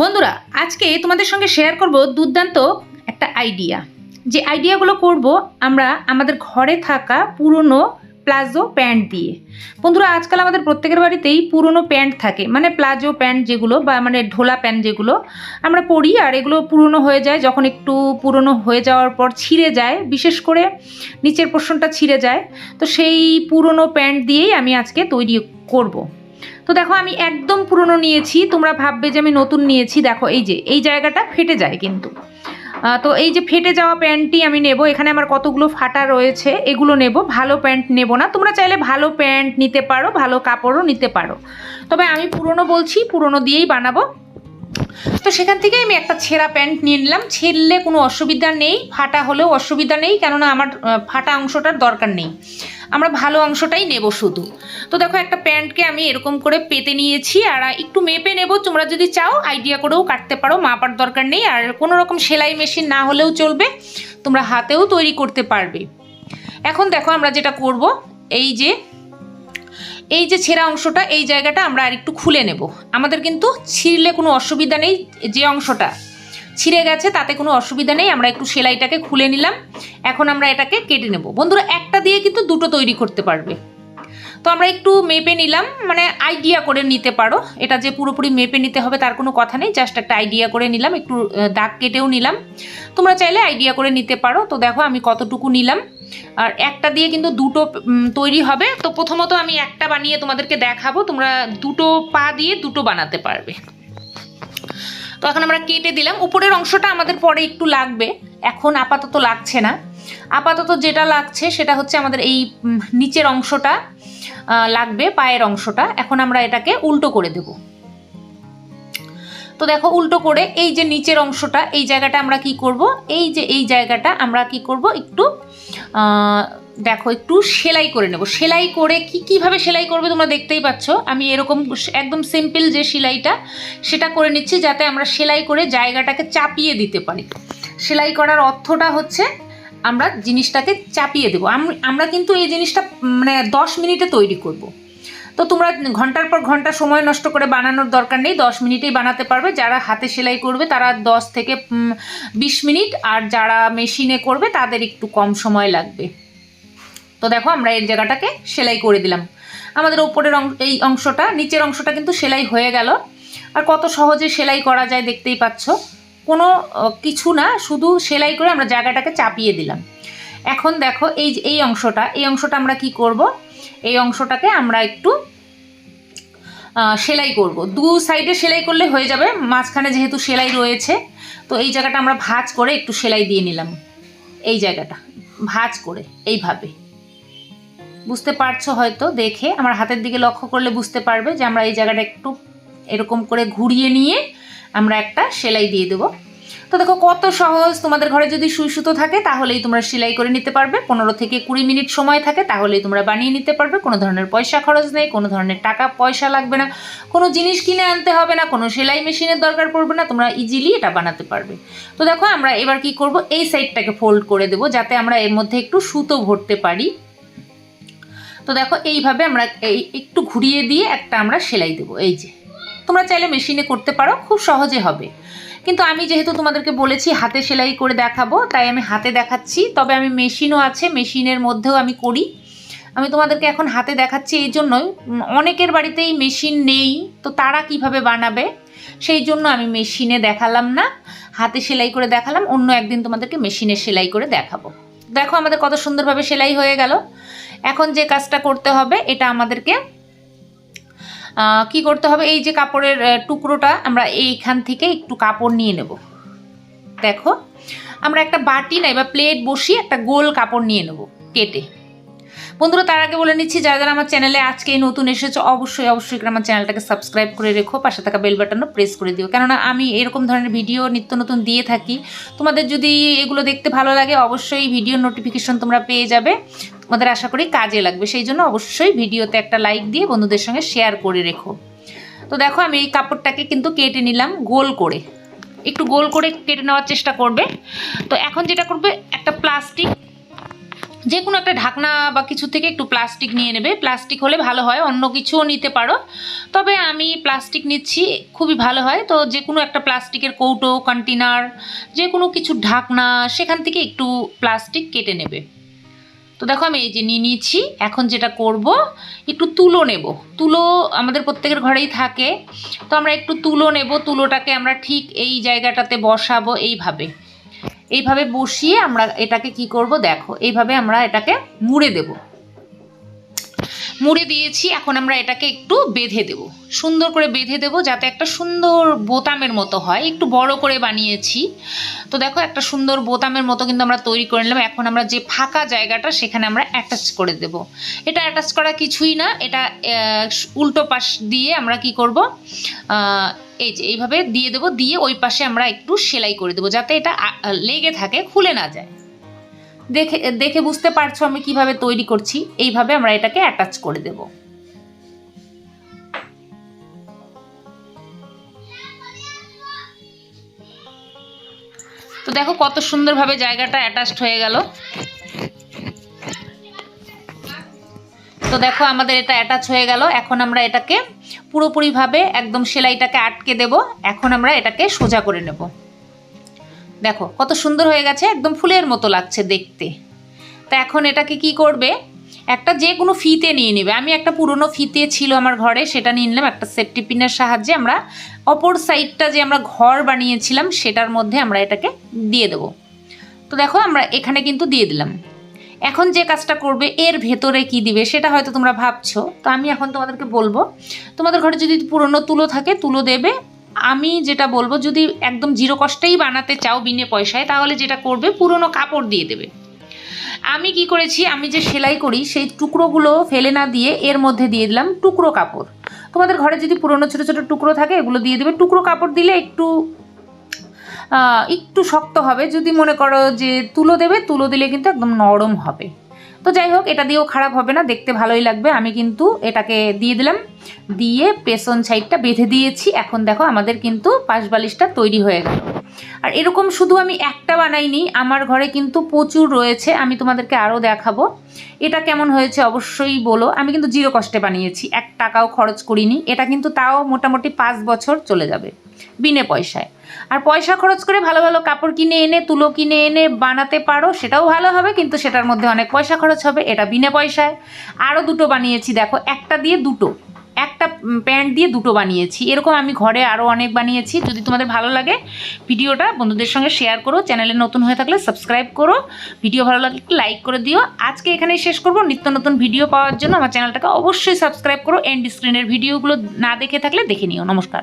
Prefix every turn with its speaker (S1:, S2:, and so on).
S1: বন্ধুরা, আজকে তোমাদের সঙ্গে শেয়ার করব দুর্দান্ত একটা আইডিয়া যে আইডিয়াগুলো করব আমরা আমাদের ঘরে থাকা পুরনো প্লাজো প্যান্ট দিয়ে। বন্ধুরা, আজকাল আমাদের প্রত্যেকের বাড়িতেই পুরনো প্যান্ট থাকে। মানে প্লাজো প্যান্ট যেগুলো বা মানে ঢোলা প্যান্ট যেগুলো আমরা পরি আর এগুলো পুরনো হয়ে যায়। যখন একটু পুরনো হয়ে যাওয়ার পর ছিঁড়ে যায়, বিশেষ করে নিচের পোর্শনটা ছিঁড়ে যায়। তো সেই পুরনো প্যান্ট দিয়েই আমি আজকে তৈরি করব। তো দেখো আমি একদম পুরনো নিয়েছি, তোমরা ভাববে যে আমি নতুন নিয়েছি। দেখো এই যে, এই জায়গাটা ফেটে যায় কিন্তু। তো এই যে ফেটে যাওয়া প্যান্টটি আমি নেব, এখানে আমার কতগুলো ফাটা রয়েছে, এগুলো নেব। ভালো প্যান্ট নেব না, তোমরা চাইলে ভালো প্যান্ট নিতে পারো, ভালো কাপড়ও নিতে পারো। তবে আমি পুরনো বলছি, পুরনো দিয়েই বানাবো। তো সেখান থেকে আমি একটা ছেঁড়া প্যান্ট নিয়ে নিলাম। ছেড়লে কোনো অসুবিধা নেই, ফাটা হলেও অসুবিধা নেই, কেননা আমার ফাটা অংশটার দরকার নেই। আমরা ভালো অংশটাই নেব শুধু। তো দেখো একটা প্যান্টকে আমি এরকম করে পেতে নিয়েছি, আর একটু মেপে নেব। তোমরা যদি চাও, আইডিয়া করেও কাটতে পারো, মাপার দরকার নেই, আর কোনো রকম সেলাই মেশিন না হলেও চলবে। তোমরা হাতেও তৈরি করতে পারবে। এখন দেখো আমরা যেটা করব, এই যে এই যে ছেঁড়া অংশটা, এই জায়গাটা আমরা আর একটু খুলে নেব। আমাদের কিন্তু ছিঁড়লে কোনো অসুবিধা নেই যে অংশটা। ছিঁড়ে গেছে, তাতে কোনো অসুবিধা নেই, আমরা একটু সেলাইটাকে খুলে নিলাম। এখন আমরা এটাকে কেটে নেব। বন্ধুরা, একটা দিয়ে কিন্তু দুটো তৈরি করতে পারবে। তো আমরা একটু মেপে নিলাম মানে আইডিয়া করে নিতে পারো। এটা যে পুরোপুরি মেপে নিতে হবে তার কোনো কথা নেই জাস্ট একটা আইডিয়া করে নিলাম, একটু দাগ কেটেও নিলাম। তোমরা চাইলে আইডিয়া করে নিতে পারো। তো দেখো আমি কতটুকু নিলাম। আর একটা দিয়ে কিন্তু দুটো তৈরি হবে। তো প্রথমত আমি একটা বানিয়ে তোমাদেরকে দেখাবো। তোমরা দুটো পা দিয়ে দুটো বানাতে পারবে। তো এখন আমরা কেটে দিলাম। উপরের অংশটা আমাদের পরে একটু লাগবে। এখন আপাতত লাগছে না। আপাতত যেটা লাগছে, সেটা হচ্ছে আমাদের এই নিচের অংশটা লাগবে, পায়ের অংশটা। এখন আমরা এটাকে উল্টো করে দেব। তো দেখো, উল্টো করে এই যে নিচের অংশটা, এই জায়গাটা আমরা কি করব? এই যে এই জায়গাটা আমরা কি করব? একটু দেখো, একটু সেলাই করে নেব। সেলাই করে কি, কীভাবে সেলাই করবে তোমরা দেখতেই পাচ্ছ। আমি এরকম একদম সিম্পল যে সেলাইটা, সেটা করে নিচ্ছি যাতে আমরা সেলাই করে জায়গাটাকে চাপিয়ে দিতে পারি। সেলাই করার অর্থটা হচ্ছে, আমরা জিনিসটাকে চাপিয়ে দেবো। আম- আমরা কিন্তু এই জিনিসটা মানে দশ মিনিটে তৈরি করব। তো তোমরা ঘণ্টার পর ঘণ্টা সময় নষ্ট করে বানানোর দরকার নেই, দশ মিনিটেই বানাতে পারবে। যারা হাতে সেলাই করবে তারা দশ থেকে বিশ মিনিট, আর যারা মেশিনে করবে তাদের একটু কম সময় লাগবে। তো দেখো আমরা এর জায়গাটাকে সেলাই করে দিলাম। আমাদের ওপরের এই অংশটা, নিচের অংশটা কিন্তু সেলাই হয়ে গেল। আর কত সহজে সেলাই করা যায় দেখতেই পাচ্ছ। কোনো কিছু না, শুধু সেলাই করে আমরা জায়গাটাকে চাপিয়ে দিলাম। এখন দেখো এই এই অংশটা এই অংশটা আমরা কি করব? এই অংশটাকে আমরা একটু সেলাই করব। দু সাইডে সেলাই করলে হয়ে যাবে, মাঝখানে যেহেতু সেলাই রয়েছে, তো এই জায়গাটা আমরা ভাঁজ করে একটু সেলাই দিয়ে নিলাম। এই জায়গাটা, ভাঁজ করে, এইভাবে। বুঝতে পারছ হয়তো, দেখে। আমার হাতের দিকে লক্ষ্য করলে বুঝতে পারবে যে আমরা এই জায়গাটা একটু এরকম করে ঘুরিয়ে নিয়ে আমরা একটা সেলাই দিয়ে দেবো। তো দেখো, কত সহজ। তোমাদের ঘরে যদি সুই সুতো থাকে, তাহলেই তোমরা সেলাই করে নিতে পারবে। পনেরো থেকে কুড়ি মিনিট সময় থাকে, তাহলেই তোমরা বানিয়ে নিতে পারবে। কোনো ধরনের পয়সা খরচ নেই, কোনো ধরনের টাকা পয়সা লাগবে না। কোনো জিনিস কিনে আনতে হবে না, কোনো সেলাই মেশিনের দরকার পড়বে না, তোমরা ইজিলি এটা বানাতে পারবে। তো দেখো, আমরা এবার কি করব? এই সাইডটাকে ফোল্ড করে দেবো, যাতে আমরা এর মধ্যে একটু সুতো ভরতে পারি। তো দেখো, এইভাবে আমরা এই একটু ঘুরিয়ে দিয়ে একটা আমরা সেলাই দেবো, এই যে। তোমরা চাইলে মেশিনে করতে পারো, খুব সহজে হবে। কিন্তু আমি যেহেতু তোমাদেরকে বলেছি হাতে সেলাই করে দেখাবো, তাই আমি হাতে দেখাচ্ছি। তবে আমি মেশিনও আছে মেশিনের মধ্যেও আমি করি। আমি তোমাদেরকে এখন হাতে দেখাচ্ছি এই জন্যই অনেকের বাড়িতেই মেশিন নেই, তো তারা কীভাবে বানাবে? সেই জন্য আমি মেশিনে দেখালাম না। হাতে সেলাই করে দেখালাম, অন্য একদিন তোমাদেরকে মেশিনে সেলাই করে দেখাবো। দেখো আমাদের কত সুন্দরভাবে সেলাই হয়ে গেল। এখন যে কাজটা করতে হবে, এটা আমাদেরকে কি করতে হবে? এই যে কাপড়ের টুকরোটা আমরা এইখান থেকে একটু কাপড় নিয়ে নেব। দেখো, আমরা একটা বাটি নাই বা প্লেট বসিয়ে একটা গোল কাপড় নিয়ে নেব কেটে। বন্ধুরা, তার আগে বলে নিচ্ছি, যারা যারা আমার চ্যানেলে আজকে নতুন এসেছে, অবশ্যই অবশ্যই আমার চ্যানেলটাকে সাবস্ক্রাইব করে রেখো, পাশে থাকা বেল বাটনও প্রেস করে দিও। কেননা, আমি এরকম ধরনের ভিডিও নিত্য নতুন দিয়ে থাকি। তোমাদের যদি এগুলো দেখতে ভালো লাগে, অবশ্যই ভিডিও নোটিফিকেশন তোমরা পেয়ে যাবে। তোমাদের আশা করি কাজে লাগবে। সেই জন্য অবশ্যই ভিডিওতে একটা লাইক দিয়ে বন্ধুদের সঙ্গে শেয়ার করে রেখো। তো দেখো, আমি এই কাপড়টাকে কিন্তু কেটে নিলাম গোল করে। একটু গোল করে কেটে নেওয়ার চেষ্টা করবে। তো এখন যেটা করবে, একটা প্লাস্টিক যে কোনো একটা ঢাকনা বা কিছু থেকে একটু প্লাস্টিক নিয়ে নেবে। প্লাস্টিক হলে ভালো হয়, অন্য কিছুও নিতে পারো। তবে আমি প্লাস্টিক নিচ্ছি, খুবই ভালো হয়। তো যে কোনো একটা প্লাস্টিকের কৌটো কন্টেনার যে কোনো কিছু ঢাকনা, সেখান থেকে একটু প্লাস্টিক কেটে নেবে। তো দেখো আমি এই যে নিয়ে নিয়েছি, এখন যেটা করব, একটু তুলো নেব। তুলো আমাদের প্রত্যেকের ঘরেই থাকে। তো আমরা একটু তুলো নেব, তুলোটাকে আমরা ঠিক এই জায়গাটাতে বসাবো এইভাবে। এইভাবে বসিয়ে আমরা এটাকে কি করব, দেখো, এইভাবে আমরা এটাকে মুড়ে দেব। মুড়ে দিয়েছি, এখন আমরা এটাকে একটু বেঁধে দেব। সুন্দর করে বেঁধে দেব যাতে একটা সুন্দর বোতামের মতো হয়। একটু বড় করে বানিয়েছি। তো দেখো একটা সুন্দর বোতামের মতো কিন্তু আমরা তৈরি করে নিলাম। এখন আমরা যে ফাঁকা জায়গাটা সেখানে আমরা অ্যাটাচ করে দেব। এটা অ্যাটাচ করা কিছুই না, এটা উল্টো পাশ দিয়ে আমরা কি করব? এই যে এইভাবে দিয়ে দেবো। দিয়ে ওই পাশে আমরা একটু সেলাই করে দেবো যাতে এটা লেগে থাকে, খুলে না যায়। দেখে দেখে বুঝতে পারছ আমি কীভাবে তৈরি করছি? এইভাবে আমরা এটাকে অ্যাটাচ করে দেব। তো দেখো কত সুন্দরভাবে জায়গাটা অ্যাটাচড হয়ে গেল। তো দেখো আমাদের এটা অ্যাটাচ হয়ে গেল। এখন আমরা এটাকে পুরোপুরিভাবে একদম সেলাইটাকে আটকে দেব। এখন আমরা এটাকে সোজা করে নেব। দেখো, কত সুন্দর হয়ে গেছে, একদম ফুলের মতো লাগছে দেখতে। তা এখন এটাকে কি করবে? একটা যে কোনো ফিতে নিয়ে নেবে। আমি একটা পুরনো ফিতে ছিল আমার ঘরে, সেটা নিয়ে নিলাম। একটা সেফটি পিনের সাহায্যে আমরা অপর সাইডটা যে আমরা ঘর বানিয়েছিলাম, সেটার মধ্যে আমরা এটাকে দিয়ে দেবো। তো দেখো, আমরা এখানে কিন্তু দিয়ে দিলাম। এখন যে কাজটা করবে, এর ভেতরে কি দিবে, সেটা হয়তো তোমরা ভাবছ। তো আমি এখন তোমাদেরকে বলব, তোমাদের ঘরে যদি পুরনো তুলো থাকে, তুলো দেবে। আমি যেটা বলব, যদি একদম জিরো কষ্টেই বানাতে চাও বিনে পয়সায়, তাহলে যেটা করবে, পুরনো কাপড় দিয়ে দেবে। আমি কি করেছি, আমি যে সেলাই করি, সেই টুকরোগুলো ফেলে না দিয়ে এর মধ্যে দিয়ে দিলাম টুকরো কাপড়। তোমাদের ঘরে যদি পুরনো ছোটো ছোটো টুকরো থাকে, এগুলো দিয়ে দেবে। টুকরো কাপড় দিলে একটু একটু শক্ত হবে। যদি মনে করো যে তুলো দেবে, তুলো দিলে কিন্তু একদম নরম হবে। তো যাই হোক, এটা দিয়েও খারাপ হবে না, দেখতে ভালোই লাগবে। আমি কিন্তু এটাকে দিয়ে দিলাম। দিয়ে পেছন সাইডটা বেঁধে দিয়েছি। এখন দেখো আমাদের কিন্তু পাশ বালিশটা তৈরি হয়ে গেল। আর এরকম শুধু আমি একটা বানাইনি, আমার ঘরে কিন্তু প্রচুর রয়েছে। আমি তোমাদেরকে আরও দেখাবো। এটা কেমন হয়েছে অবশ্যই বলো। আমি কিন্তু জিরো কষ্টে বানিয়েছি, এক টাকাও খরচ করিনি। এটা কিন্তু তাও মোটামুটি পাঁচ বছর চলে যাবে, বিনে পয়সায়। আর পয়সা খরচ করে ভালো ভালো কাপড় কিনে এনে, তুলো কিনে এনে বানাতে পারো, সেটাও ভালো হবে, কিন্তু সেটার মধ্যে অনেক পয়সা খরচ হবে, এটা বিনা পয়সায়। আরও দুটো বানিয়েছি, দেখো, একটা দিয়ে দুটো। একটা প্যান্ট দিয়ে দুটো বানিয়েছি। এরকম আমি ঘরে আরও অনেক বানিয়েছি। যদি তোমাদের ভালো লাগে ভিডিওটা, বন্ধুদের সঙ্গে শেয়ার করো, চ্যানেলে নতুন হয়ে থাকলে সাবস্ক্রাইব করো। ভিডিও ভালো লাগলে লাইক করে দিও। আজকে এখানেই শেষ করব। নিত্য নতুন ভিডিও পাওয়ার জন্য আমার চ্যানেলটাকে অবশ্যই সাবস্ক্রাইব করো। এন্ড স্ক্রিনের ভিডিওগুলো না দেখে থাকলে দেখে নিও। নমস্কার।